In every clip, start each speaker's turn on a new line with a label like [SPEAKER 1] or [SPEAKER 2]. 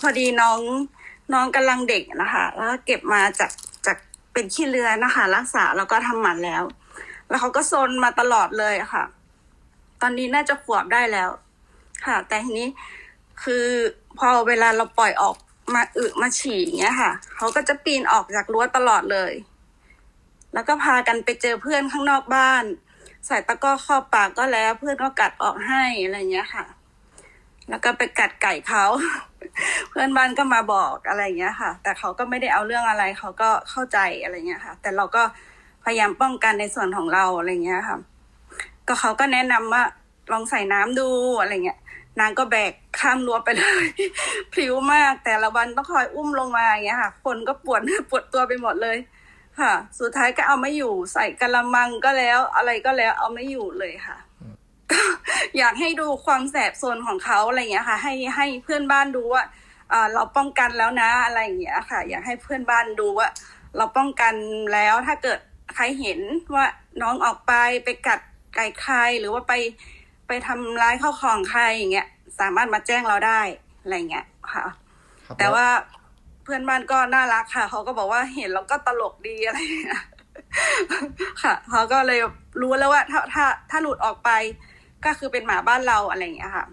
[SPEAKER 1] พอดีน้องน้องกำลังเด็กนะคะ แล้วกเก็บมาจากจากเป็นขี้เลือนะคะ รักษาแล้วก็ทำหมันแล้ว แล้วเขาก็ซนมาตลอดเลยะค่ะ ตอนนี้น่าจะขวบได้แล้ว ค่ะ แต่ทีนี้คือพอเวลาเราปล่อยออกมาอึมาฉี่อย่างเงี้ยค่ะเขาก็จะปีนออกจากรั้วตลอดเลย แล้วก็พากันไปเจอเพื่อนข้างนอกบ้าน ใส่ตะก้อครอบปากก็แล้ว เพื่อนก็กัดออกให้อะไรเงี้ยค่ะ แล้วก็ไปกัดไก่เขา เพื่อนบ้านก็มาบอกอะไรอย่างเงี้ยค่ะ แต่เขาก็ไม่ได้เอาเรื่องอะไร เขาก็เข้าใจอะไรเงี้ยค่ะ แต่เราก็พยายามป้องกันในส่วนของเราอะไรเงี้ยค่ะ ก็เขาก็แนะนำว่าลองใส่น้ำดูอะไรเงี้ย นางก็แบกข้ามรั้วไปเลยพลิ้วมาก แต่ละวันต้องคอยอุ้มลงมาอย่างเงี้ยค่ะ คนก็ปวดปวดตัวไปหมดเลย ค่ะ สุดท้ายก็เอาไม่อยู่ ใส่กะละมังก็แล้ว อะไรก็แล้วเอาไม่อยู่เลยค่ะ ก็อยากให้ดูความแสบโซนของเขาอะไรอย่างเงี้ยค่ะ ให้ให้เพื่อนบ้านดูว่าอ่าเราป้องกันแล้วนะอะไรอย่างเงี้ยค่ะ อยากให้เพื่อนบ้านดูว่า เราป้องกันแล้วถ้าเกิดใครเห็นว่าน้องออกไปไปกัดไก่ใครหรือว่าไปไปทำร้ายข้าวของใครอย่างเงี้ยสามารถมาแจ้งเราได้อะไรอย่างเงี้ยค่ะ
[SPEAKER 2] ครับ
[SPEAKER 1] แต่ว่าเพื่อนบ้านก็น่ารักค่ะ เขาก็บอกว่าเห็นแล้วก็ตลกดีอะไรอย่างเงี้ยค่ะเขาก็เลยรู้แล้วว่าถ้าถ้าถ้าหลุดออกไป ก็คือเป็นหมาบ้านเราอะไรอย่างเงี้ยค่ะ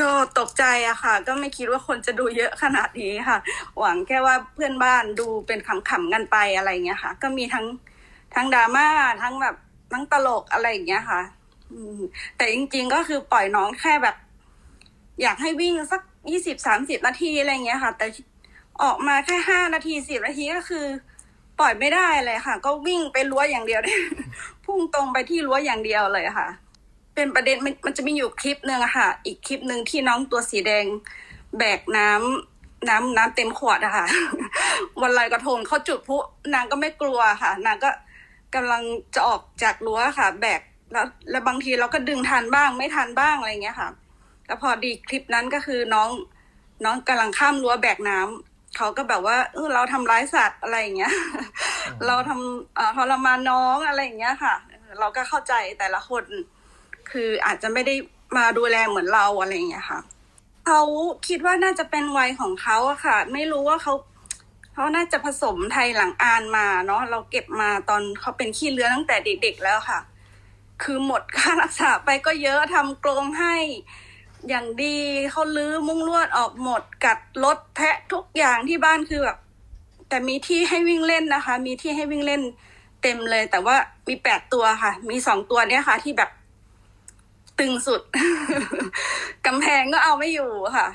[SPEAKER 1] ก็ตกใจอะค่ะ ก็ไม่คิดว่าคนจะดูเยอะขนาดนี้ค่ะ หวังแค่ว่าเพื่อนบ้านดูเป็นขำๆกันไปอะไรอย่างเงี้ยค่ะ ก็มีทั้งทั้งดราม่าทั้งแบบทั้งตลกอะไรอย่างเงี้ยค่ะแต่จริงๆก็คือปล่อยน้องแค่แบบ อยากให้วิ่งสักยี่สิบสามสิบนาทีอะไรอย่างเงี้ยค่ะ แต่ออกมาแค่ห้านาทีสิบนาทีก็คือ ปล่อยไม่ได้เลยค่ะ ก็วิ่งไปรั้วอย่างเดียวพุ่งตรงไปที่รั้วอย่างเดียวเลยค่ะ เป็นประเด็นมันมันจะมีอยู่คลิปหนึ่งอะค่ะ อีกคลิปหนึ่งที่น้องตัวสีแดงแบกน้ำน้ำน้ำเต็มขวดอะค่ะ วันลอยกระทงเขาจุดพลุนางก็ไม่กลัวค่ะ นางก็กำลังจะออกจากรั้วค่ะ แบกแล้วแล้วบางทีเราก็ดึงทันบ้างไม่ทันบ้างอะไรอย่างเงี้ยค่ะแล้วพอดีคลิปนั้นก็คือน้องน้องกำลังข้ามรั้วแบกน้ำเขาก็แบบว่าเออเราทำร้ายสัตว์อะไรอย่างเงี้ย เราทำเอ่อทรมานน้องอะไรอย่างเงี้ยค่ะเออเราก็เข้าใจแต่ละคน คืออาจจะไม่ได้มาดูแลเหมือนเราอะไรอย่างเงี้ยค่ะเขาคิดว่าน่าจะเป็นวัยของเขาอะค่ะ ไม่รู้ว่าเขาเขาน่าจะผสมไทยหลังอานมาเนาะเราเก็บมาตอนเขาเป็นขี้เลื้อตั้งแต่เด็ก ๆ แล้วค่ะ คือหมดค่ารักษาไปก็เยอะทำกรงให้อย่างดีเขาลื้อมุ้งลวดออกหมด กัดรถแทะทุกอย่างที่บ้านคือแบบแต่มีที่ให้วิ่งเล่นนะคะ มีที่ให้วิ่งเล่นเต็มเลย แต่ว่ามีแปดตัวค่ะ มีสองตัวเนี้ยค่ะ ที่แบบ ตึงสุด กำแพงก็เอาไม่อยู่ค่ะ